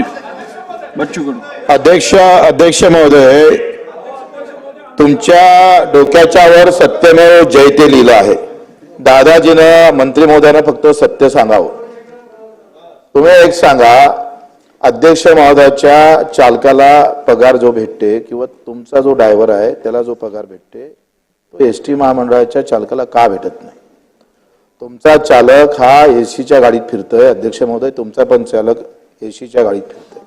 बच्चू कडू अध्यक्ष अध्यक्ष महोदय तुमच्या डोक्याच्या वर सत्यमेव जयते लिहिलं आहे. दादाजीनं मंत्री महोदयानं फक्त सत्य सांगावं. तुम्ही एक सांगा अध्यक्ष महोदयाच्या चालकाला पगार जो भेटते किंवा तुमचा जो ड्रायव्हर आहे त्याला जो पगार भेटते तो एस टी महामंडळाच्या चालकाला का भेटत नाही? तुमचा चालक हा एसीच्या गाडीत फिरतोय अध्यक्ष महोदय तुमचा पण चालक एसीच्या गाडीत फिरतोय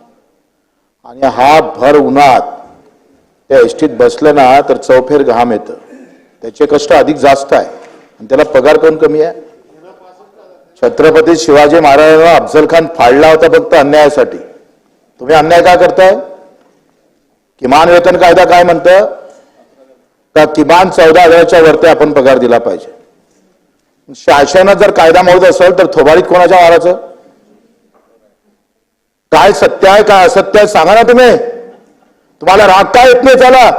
आणि हा भर उन्हात त्या एसटीत बसलं ना तर चौफेर घाम येतं. त्याचे कष्ट अधिक जास्त आहे. आणि त्याला पगार कोण कमी आहे. छत्रपती शिवाजी महाराजांना अफजल खान फाडला होता फक्त अन्यायासाठी. तुम्ही अन्याय का करताय? किमान वेतन कायदा काय म्हणतं? का किमान चौदा हजाराच्या वरती आपण पगार दिला पाहिजे? शासनात जर कायदा मोडत असेल तर थोबाडीत कोणाच्या माराचं काय सत्य आहे काय असत्य आहे सांगा ना तुम्ही. तुम्हाला राग काय येत नाही त्याला?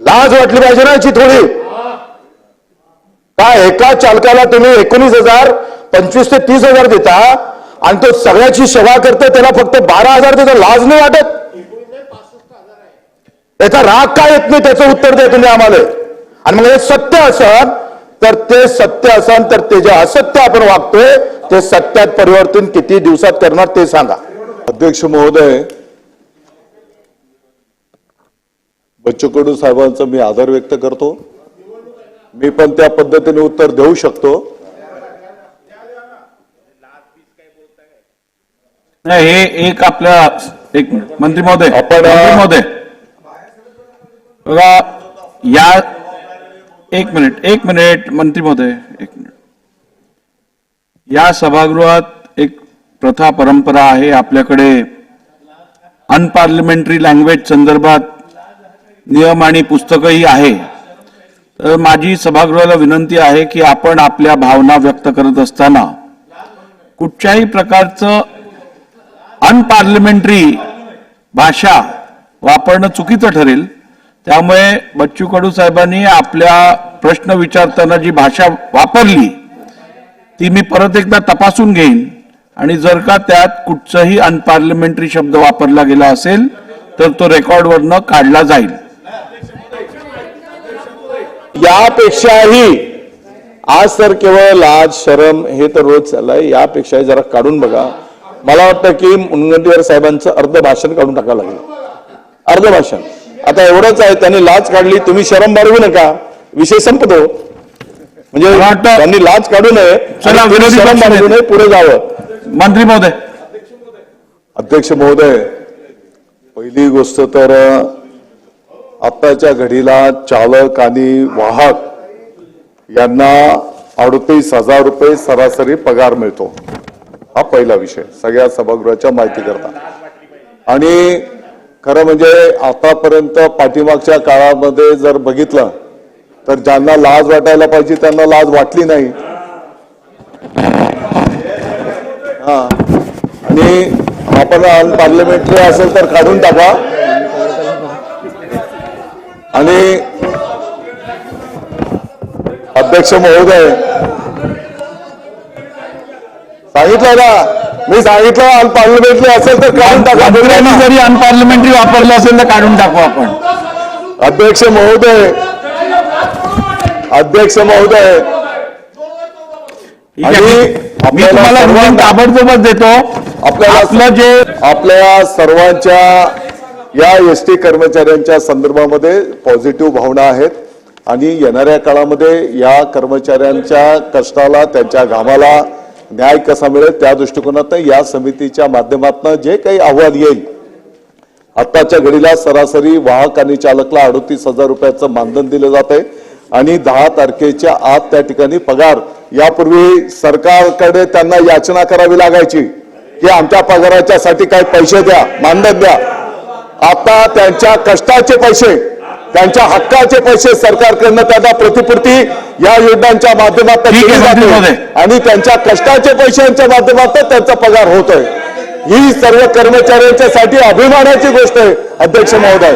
लाज वाटली पाहिजे ना याची थोडी. काय एका चालकाला तुम्ही एकोणीस हजार पंचवीस ते तीस हजार देता आणि तो सगळ्याची सेवा करतो त्याला फक्त बारा हजार देतो लाज नाही वाटत? याचा राग काय येत नाही? त्याचं उत्तर द्या तुम्ही आम्हाला. आणि मग हे सत्य असत तर ते सत्य असन तर ते जे असत्य आपण वागतोय ते सत्यात परिवर्तन किती दिवसात करणार ते सांगा. अध्यक्ष महोदय बच्चू कडू साहेबांचा मी आदर व्यक्त करतो. मी पण त्या पद्धतीने उत्तर देऊ शकतो. नाही हे एक आपल्या एक मिनिट. मंत्री महोदय आपण, महोदय. बघा या एक मिनिट एक मिनिट मंत्री महोदय एक मिनिट. या सभागृहात एक प्रथा परंपरा आहे आपल्याकडे. अनपार्लिमेंटरी लँग्वेज संदर्भात नियम आणि पुस्तकही आहे. तर माझी सभागृहाला विनंती आहे की आपण आपल्या भावना व्यक्त करत असताना कुठच्याही प्रकारचं अनपार्लिमेंटरी भाषा वापरणं चुकीचं ठरेल. त्यामुळे बच्चू कडू साहेबांनी आपल्या प्रश्न विचारताना जी भाषा वापरली ती मी परत एकदा तपासून घेईन. आणि जर का त्यात कुठचाही अनपार्लिमेंटरी शब्द वापरला गेला असेल तर तो रेकॉर्डवरनं काढला जाईल. यापेक्षाही आज तर केवळ लाज शरम हे तर रोज चाललंय. यापेक्षाही जरा काढून बघा. मला वाटतं की मुनगंटीवार साहेबांचं अर्ध भाषण काढून टाकावं लागेल. अर्ध भाषण आता एवढंच आहे त्यांनी लाज काढली तुम्ही शरम बाळगू नका. विषय संपतो. म्हणजे त्यांनी लाज काढू नये शरम बाळगू नये पुढे जावं. मंत्री महोदय. अध्यक्ष महोदय पहिली गोष्ट तर आत्ताच्या घडीला चालक आणि वाहक यांना अडतीस हजार रुपये सरासरी पगार मिळतो. हा पहिला विषय सगळ्या सभागृहाच्या माहिती करता आणि खरं म्हणजे आतापर्यंत पाठीमागच्या काळामध्ये जर बघितलं तर ज्यांना लाज वाटायला पाहिजे त्यांना लाज वाटली नाही. हा. आणि आपण अनपार्लिमेंटरी असेल तर काढून टाका. आणि अध्यक्ष महोदय सांगितलं ना? मी सांगितलं अनपार्लिमेंटरी असेल तर काढून टाका. जरी अनपार्लिमेंटरी वापरलं असेल तर काढून टाकू आपण. अध्यक्ष महोदय. अध्यक्ष महोदय. मी तुम्हाला ताबडतोबच देतो. आपल्याला आपलं जे आपल्या सर्वांच्या या एस टी कर्मचाऱ्यांच्या संदर्भामध्ये पॉझिटिव्ह भावना आहेत. आणि येणाऱ्या काळामध्ये या कर्मचाऱ्यांच्या कष्टाला त्यांच्या घामाला न्याय कसा मिळेल त्या दृष्टिकोनातून या समितीच्या माध्यमातून जे काही अहवाल येईल आत्ताच्या घडीला सरासरी वाहक आणि चालकला अडतीस हजार रुपयाचं मानधन दिलं जात आहे आणि दहा तारखेच्या आत त्या ठिकाणी पगार. यापूर्वी सरकारकडे त्यांना याचना करावी लागायची की आमच्या पगाराच्या साठी काही पैसे द्या मानधन द्या. आता त्यांच्या कष्टाचे पैसे त्यांच्या हक्काचे पैसे सरकारकडनं त्यांना प्रतिपूर्ती या योजनांच्या माध्यमातून जाते. महोदय. आणि त्यांच्या कष्टाचे पैशांच्या माध्यमातून त्यांचा पगार होतोय. ही सर्व कर्मचाऱ्यांच्या साठी अभिमानाची गोष्ट आहे अध्यक्ष महोदय.